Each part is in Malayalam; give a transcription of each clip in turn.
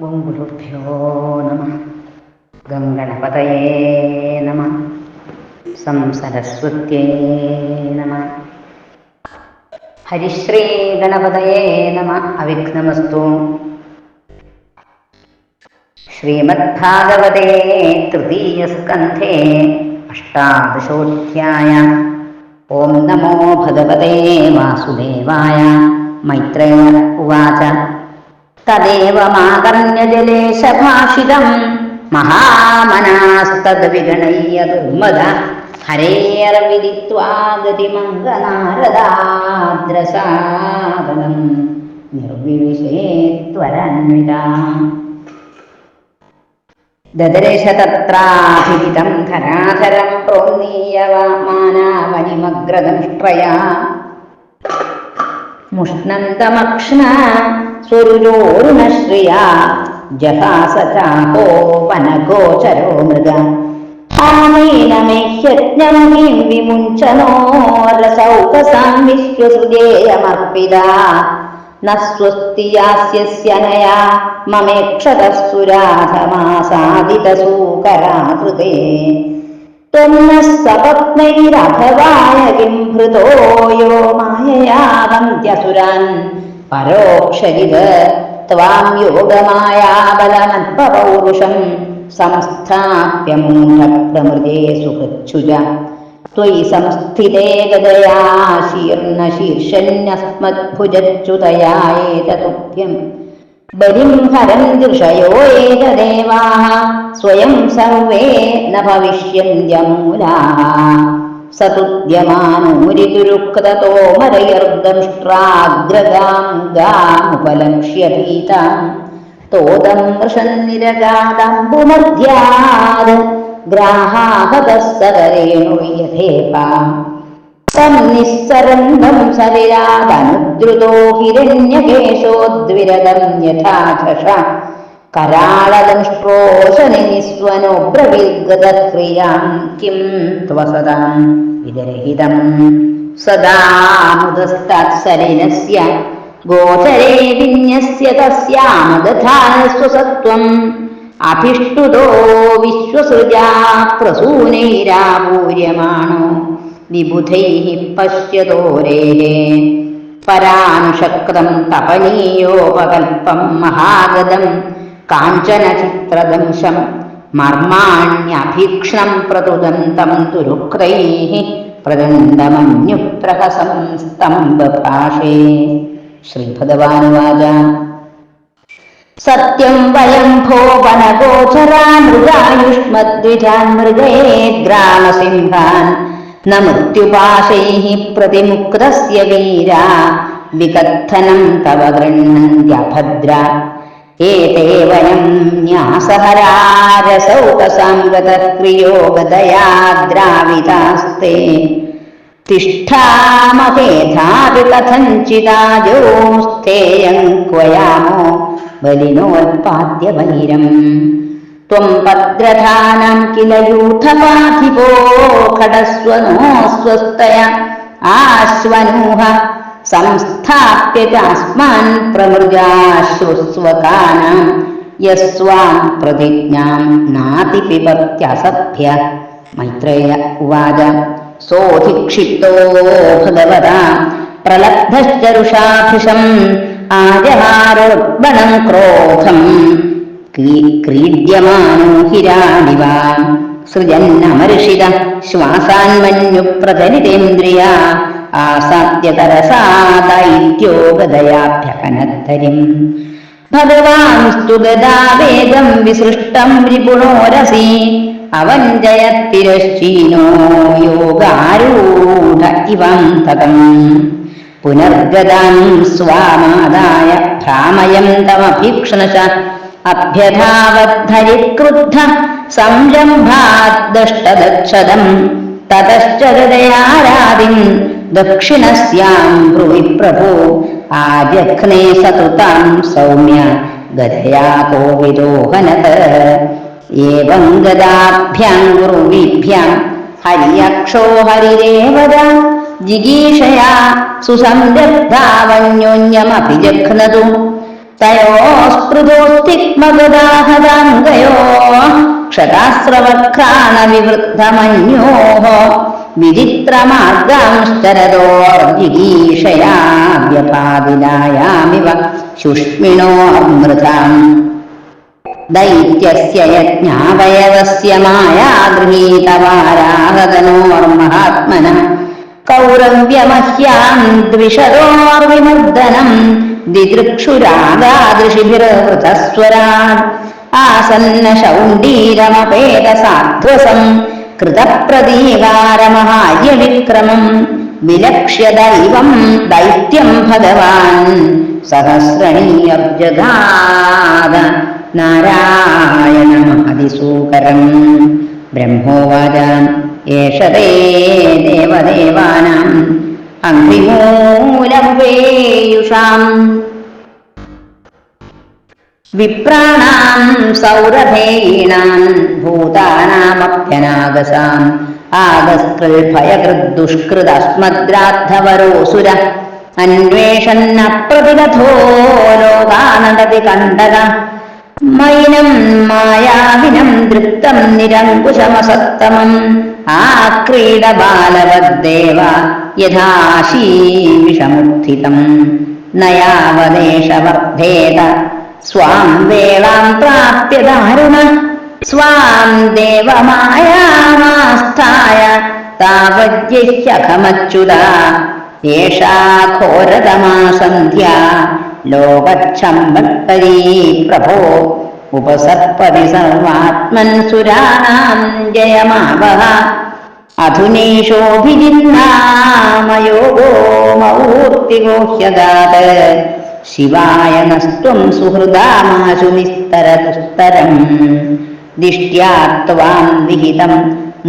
ഗുരുഭ്യോ നമ. ഗംഗണപതയേ നമ. സംസരസ്വത്യേ നമ. ഹരിശ്രീ ഗണപതയേ നമ. അവിഘ്നമസ്തു. ശ്രീമദ്ഭാഗവതേ തൃതീയസ്കന്ധേ അഷ്ടാദശോധ്യായ. ഓം നമോ ഭഗവതേ വാസുദേവായ. മൈത്രേയ ഉവാച. തദേവ മാകർണ്യജലേശഭാഷിതം മഹാമനാസ്തദ്വിഗണയ്യ ദുർമദ ഹരേർവിദിത്വാഗതിമംഗനാരദാദ്രസാദനം നിർവിവിശേത്വരന്വിതാ തത്രാഭിഹിതം ധരാധരം ముష్ణంతమక్ష్ణ సురుజోరుణశ్రియా జహాస చాపో వనగోచరో మృగ. ఆమెన మెహ్యజ్ఞమీం విముంచనో రసౌకసాం किं यो मा हन्त्यसुरान् परोक्षरिद त्वां योगमायाबलमल्पपौरुषं संस्थाप्य मूढप्रमृदे सुहृच्छुज त्वयि संस्थिते गदया शीर्णशीर्षन्यस्मद्भुजच्युतया एततुभ्यम् ബലിം ഹരം ദൃഷയോ ഏകദേവാः സ്വയം സർവേ ന ഭവിഷ്യന്ത്യമൂലാः സതുദ്യമാനൂരിതുരുക്തതോമരയർദംഷ്ട്രാഗ്രഗാം ഗാമുപലക്ഷ്യ ഭീതാം തോതം വൃഷന്നിരഗാദംബുമധ്യാത് ഗ്രാഹാഹതഃ സകരേണുയഥേപാം തം നിസ്സരന്ധം സവിരാദനുദ്രുതോ ഹിരണ്യകേശോദ്വിരതം യഥാശഷ കരാളദംഷ്ട്രോശനി നിസ്വനോ ബ്രവിർഗതക്രിയാം കിം ത്വസതാം വിദരഹിതം സദാ മുദസ്താത്സരിനസ്യ ഗോചരേ വിന്യസ്യ തസ്യാമദധാനസ്വസത്വം. അഭിഷ്ടുതോ വിശ്വസൃജാ പ്രസൂനൈരാപൂര്യമാണോ? വിബുധൈः പശ്യതോരേലേ പരാനുഷക്തം തപനീയോപകൽപ്പം മഹാഗതം. काञ्चनचित्रदंशम् मर्माण्यभीक्ष्णम् प्रदुदन्तम् दुरुक्रैः प्रदन्तमन्युप्रभसंस्तम्बपाशे श्रीभगवानुवाच। सत्यम् वयम् भो वनगोचरा नृगायुष्मद्विजान् मृगे ग्रामसिंहान् न मृत्युपाशैः प्रतिमुक्तस्य वीरा विकत्थनम् तव गृह्णन्त्यभद्रा। एते वयं न्यासहरारसौकसाङ्गतक्रियो गदया द्रावितास्ते तिष्ठामहेथापि कथञ्चिदाजोस्थेयं क्वयामो बलिनोत्पाद्य वैरम् त्वं भद्रधानं किल यूथपाधिपो खडस्वनो स्वस्तय आश्वनूह സംസ്ഥാപ്യ ചാസ്മാൻ പ്രമൃജാശ്വസ്വകാനാം യസ്വാം പ്രതിജ്ഞാം നാതിപിബത്യസഭ്യ. മൈത്രേയ ഉവാച സോധിക്ഷിപ്തോ ഭഗവത ക്രോധം ക്രീഡ്യമാനോ സൃജന്നമർഷിത ശ്വാസാൻമന്യു പ്രചരിതേന്ദ്രിയ ആസാദ്യതരസാദൈത്യോഗതയാഭ്യകനത്തരിം ഭഗവാൻസ്തു ഗതാവേദം വിസൃഷ്ടം രിപുണോരസി അവൻ ജയത്തിരശ്ചീനോ യോഗാരൂഢ ഇവം തകം പുനർഗതാൻ സ്വാമാദായ ഭ്രാമയന്തമഭീക്ഷണശ അഭ്യഥാവദ്ധരിക്രുദ്ധ സംരംഭാദ്ദഷ്ടദക്ഷതം. തതശ്ച ഹൃദയാരാതിൻ ദക്ഷിണസ്യാം ഭ്രുവി പ്രഭോ ആജഘ്നേ സതുതാം സൗമ്യ ഗതയാ കോവിദോഹനത് ഏവം ഗതാഭ്യാം ഗുരുവിഭ്യാം ഹരിയക്ഷോ ഹരിരേവത ജിഗീഷയാ സുസംരബ്ധാവന്യോന്യമഭിജഘ്നതു തയോസ്പൃതോസ്തിഗ്മഗദാഹദാംഗയോ ക്ഷതാസ്രവക്രാണവിവൃദ്ധമന്യോः വിചിത്രമാർഗാംശ്ചരതോർജിഗീഷയാ വ്യപാതിലായാമിവ ശുഷ്മിണോऽമൃതാम् ദൈത്യസ്യ യജ്ഞാവയവസ്യ മായാഗൃഹീതവാരാഹതനോർമഹാത്മന കൗരവ്യമഹ്യാം ദ്വിഷതോർവിമർദ്ദനം ദിദൃക്ഷുരാഗാദൃശിഭിർവൃതസ്വരാ ആസന്ന ശൗണ്ടീരമപേത സാധ്വസം കൃതപ്രതീകാരമഹാര്യവിക്രമം വിലക്ഷ്യ ദൈവം ദൈത്യം ഭഗവാൻ. സഹസ്രണീയർജഗാദ നാരായണമതിസൂകരം. ബ്രഹ്മോവാച ഏഷ തേ ദേവദേവാനാം അഗ്നിമൂലവേയുഷാം വിപ്രാണാം സൗരഭേയീണാം ഭൂതാനാമഭ്യനാഗസാം. ആഗസ്കൃൽഭയകൃദ്ദുഷ്കൃതസ്മദ്രാദ്ധവരോസുര അന്വേഷന്നപ്രതിപഥോ ലോകാനടതി കണ്ടക മൈനം മായാവിനം ദൃപ്തം നിരങ്കുശമസത്തമം. ആക്രീഡ ബാലവദ്ദേവ യഥാശീവിഷമുത്ഥിതം. നയാവദേശവർദ്ധേത സ്വാം ദേവാം പ്രാപ്യ ദാരുണ സ്വാം ദേവമായാമാസ്ഥായ താവജ്യഹമച്യുത ഏഷാ ഘോരതമാ സന്ധ്യ. ലോകക്ഷമ്പത്തരീ പ്രഭോ. ഉപസർപ്പതി സർവാത്മൻ സുരാണാം ജയമാവഹ. അധുനേഷോഭിജിന്നാമയോഗോ शिवाय नष्टुम् सुहृदामाशु निस्तरतुस्तरम् दिष्ट्यात्वाम् विहितम्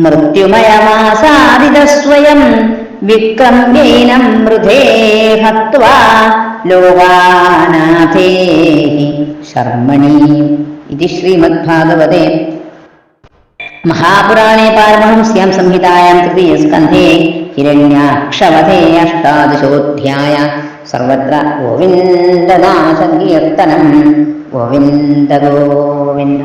मृत्युमयमासादितस्वयम् विक्रम्येन मृधे हत्वा लोवानाथे शर्मणि इति श्रीमद्भागवते। महापुराणे पारमहंस्यां संहितायां तृतीयस्कन्धे हिरण्याक्षवधे अष्टादशोऽध्याय। സർവത്ര ഗോവിന്ദനാ ഗോവിന്ദനാമസങ്കീർത്തനം ഗോവിന്ദ ഗോവിന്ദ.